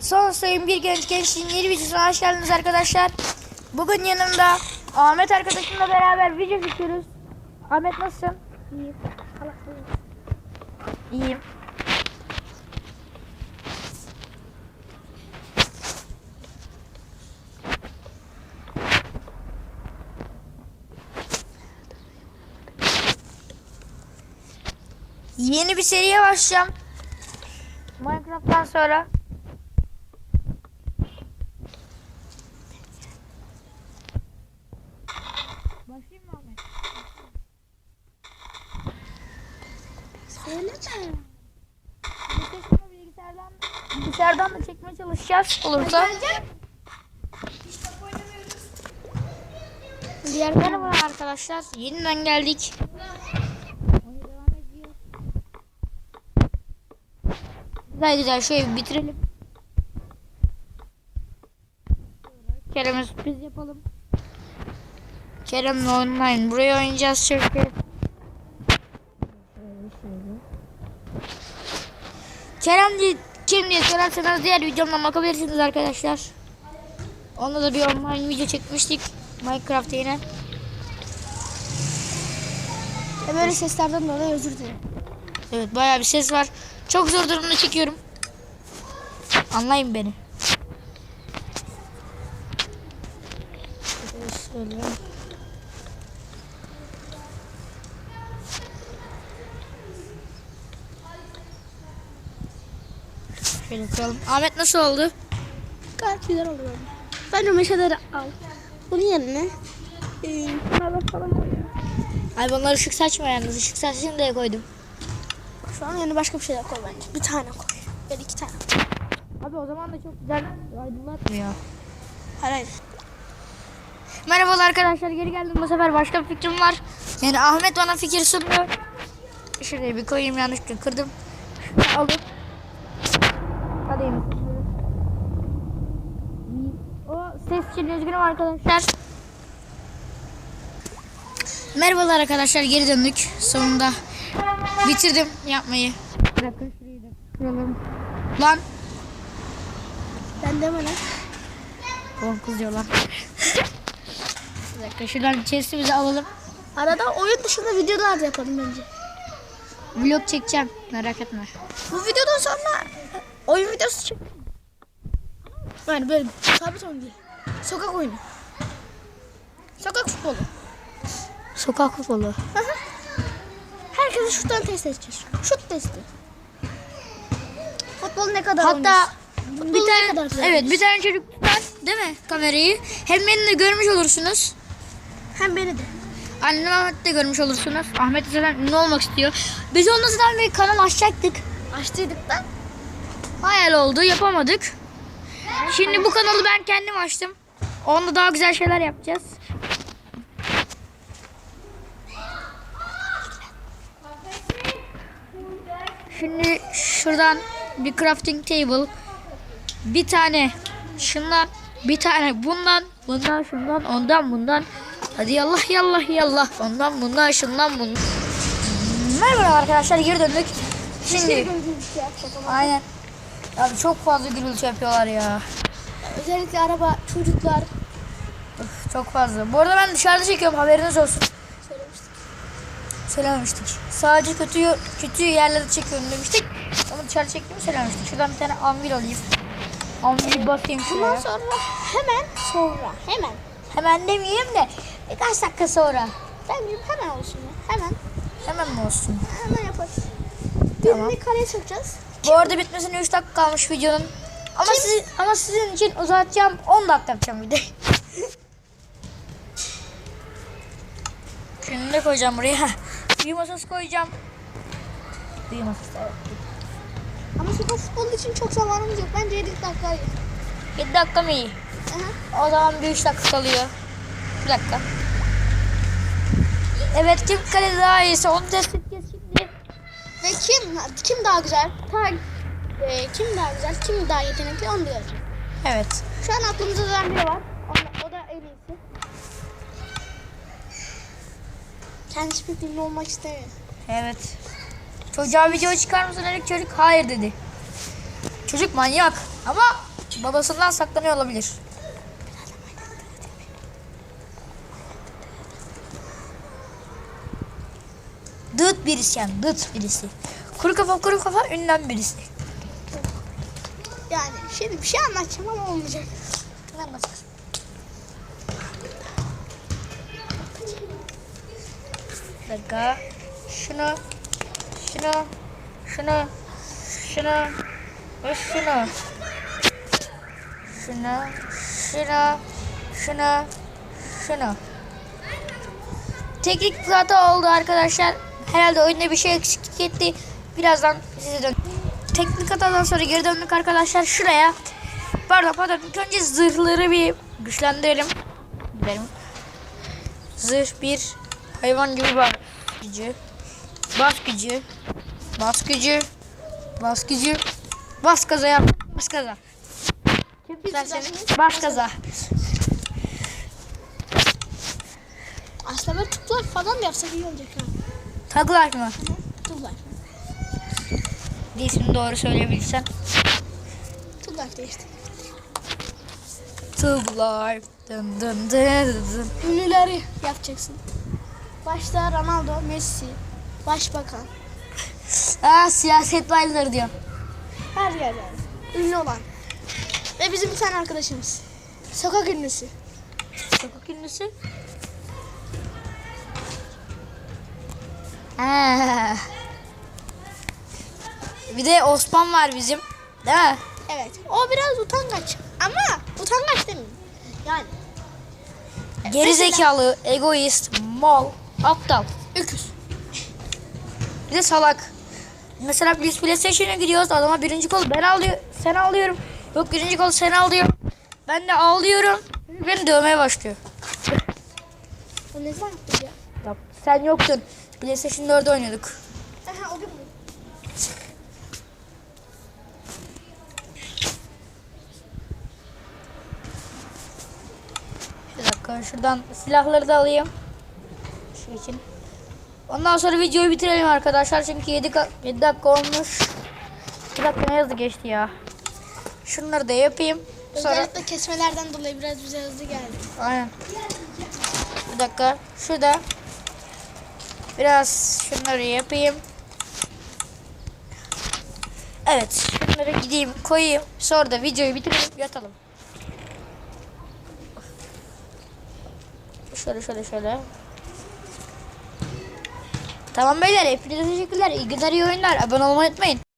Son sayım bir genç gençliğin yeni videosuna hoş geldiniz arkadaşlar. Bugün yanımda Ahmet arkadaşımla beraber video çekiyoruz. Ahmet nasılsın? İyi. İyiyim. Yeni bir seriye başlayacağım. Minecraft'tan sonra. Başlayayım mı Ahmet? Söyleme. Bilgisayardan, bilgisayardan, bilgisayardan da çekmeye çalışacağız olursa. Diğer Merhaba arkadaşlar. Yeniden geldik. Güzel güzel şöyle bir bitirelim. Kerem'e sürpriz yapalım. Kerem'le online buraya oynayacağız çünkü. Kerem diye, kim diye sorarsanız diğer videomdan bakabilirsiniz arkadaşlar. Onda da bir online video çekmiştik. Minecraft yine. E böyle seslerden dolayı özür dilerim. Evet bayağı bir ses var. Çok zor durumda çekiyorum. Anlayın beni. Şöyle. Şöyle koyalım. Ahmet nasıl oldu? Gayet güzel oldu böyle. Bence meşeleri al. Bunun yerine e, falan koy ya. Ay bunlar ışık saçma yalnız. Işık saçsın diye koydum. Şu an yerine başka bir şeyler koy bence. Bir tane koy. Ya iki tane. Abi o zaman da çok güzel aydınlatmıyor. Hayır hayır. Merhabalar arkadaşlar geri geldim bu sefer başka bir fikrim var. Yani Ahmet bana fikir sunuyor. Şuraya bir koyayım yanlışlıkla kırdım. Alıp. Hadi. O ses için üzgünüm arkadaşlar. Merhabalar arkadaşlar geri döndük sonunda. Bitirdim yapmayı. Dakika şurayı da. Lan. Ben deme lan. Oğlum kızıyorlar. Bir dakika şuradan chestimizi alalım. Arada oyun dışında videolar da yapalım bence. Vlog çekeceğim merak etme. Bu videodan sonra oyun videosu çek. Yani böyle sabit oyun değil. Sokak oyunu. Sokak futbolu. Sokak futbolu. Herkese şuttan test edeceğiz. Şut testi. Futbol ne kadar Hatta oynuyorsun? bir tane kadar evet seviyorsun? bir tane çocuk tutar değil mi kamerayı? Hem beni de görmüş olursunuz. Hem beni de. Annem Ahmet de görmüş olursunuz. Ahmet de zaten ünlü olmak istiyor. Biz onunla zaten bir kanal açacaktık. Açtıydık da. Hayal oldu yapamadık. Şimdi bu kanalı ben kendim açtım. Onda daha güzel şeyler yapacağız. Şimdi şuradan bir crafting table. Bir tane şundan, bir tane bundan, bundan şundan, ondan bundan. Hadi yallah yallah yallah. Ondan bundan, şundan bundan. Merhaba arkadaşlar geri döndük. Şimdi aynen. Abi çok fazla gürültü yapıyorlar ya. Özellikle araba, çocuklar. Çok fazla. Bu arada ben dışarıda çekiyorum haberiniz olsun. Söylemiştik. Söylememiştik. Sadece kötü kötü yerlerde çekiyorum demiştik. Ama dışarı çektiğimi söylememiştik. Şuradan bir tane anvil alayım. Anvil Bundan şuraya. sonra hemen sonra hemen. Hemen demeyeyim de birkaç dakika sonra. Ben diyeyim hemen olsun. Hemen. Hemen mi olsun? Hemen yaparız. Tamam. Birini kareye sokacağız. Bu arada bitmesine 3 dakika kalmış videonun. Ama siz, ama sizin için uzatacağım 10 dakika yapacağım videoyu. Şunu da koyacağım buraya. Büyü masası koyacağım. Masası evet. Ama sokak futbolu için çok zamanımız yok. Bence 7 dakika iyi. 7 dakika mı iyi? Aha. O zaman bir 3 dakika kalıyor. Bir dakika. Evet kim kalede daha iyiyse onu test edeceğiz şimdi. Ve kim kim daha güzel? Ta, e, kim daha güzel? Kim daha yetenekli onu göreceğiz. Evet. Şu an aklımızda da biri var. O, Pek ünlü olmak istemiyor. Evet. Çocuğa video çıkar mısın dedik çocuk hayır dedi. Çocuk manyak ama babasından saklanıyor olabilir. Dıt birisi yani dıt birisi. Kuru kafa kuru kafa ünlem birisi. Yani şimdi bir şey anlatacağım ama olmayacak. Bir dakika. Şunu, şunu, şunu, şunu ve şunu. Şunu, şunu, şunu, şunu. Teknik bir oldu arkadaşlar. Herhalde oyunda bir şey eksiklik etti. Birazdan size dön. Teknik hatadan sonra geri döndük arkadaşlar. Şuraya Pardon pardon. İlk önce zırhları bir güçlendirelim. Gidelim. Zırh bir hayvan gibi var. Gücü. Bas gücü. Bas gücü. Bas gaza yap. Bas. İsterseniz bas gaza. Aslında tıklar falan da yapsak iyi olacak ha. Taklar mı? Tıklar. İsmini doğru söyleyebilirsen. Tıklar işte. Tuglar. Dın dın dın dın. Ünlüleri yapacaksın. Başta Ronaldo, Messi, Başbakan. Aa siyaset bayları diyor. Her yer yani. Ünlü olan. Ve bizim bir tane arkadaşımız. Sokak ünlüsü. Sokak ünlüsü. Ha. Bir de Osman var bizim. Değil mi? Evet. O biraz utangaç. Ama utangaç demeyeyim. Yani. Geri zekalı, egoist, mal, aptal. Öküz. Bir de salak. Mesela biz PlayStation'a gidiyoruz. Adama birinci kol ben alıyor, sen alıyorum. Yok birinci kol sen alıyor. Ben de ağlıyorum. Beni dövmeye başlıyor. O ne zaman yaptı ya? Ya Sen yoktun. PlayStation 4'de oynuyorduk. Aha o gün mü? Bir dakika şuradan silahları da alayım. Şu için. Ondan sonra videoyu bitirelim arkadaşlar. Çünkü 7, 7 dakika olmuş. 2 dakika ne hızlı geçti ya. Şunları da yapayım. Sonra Özellikle kesmelerden dolayı biraz bize hızlı geldi. aynen. Bir dakika. Şurada biraz şunları yapayım. Evet. Şunları gideyim koyayım. Sonra da videoyu bitirip yatalım. Şöyle şöyle şöyle. Tamam beyler hepinize teşekkürler. İyi günler iyi oyunlar. Abone olmayı unutmayın.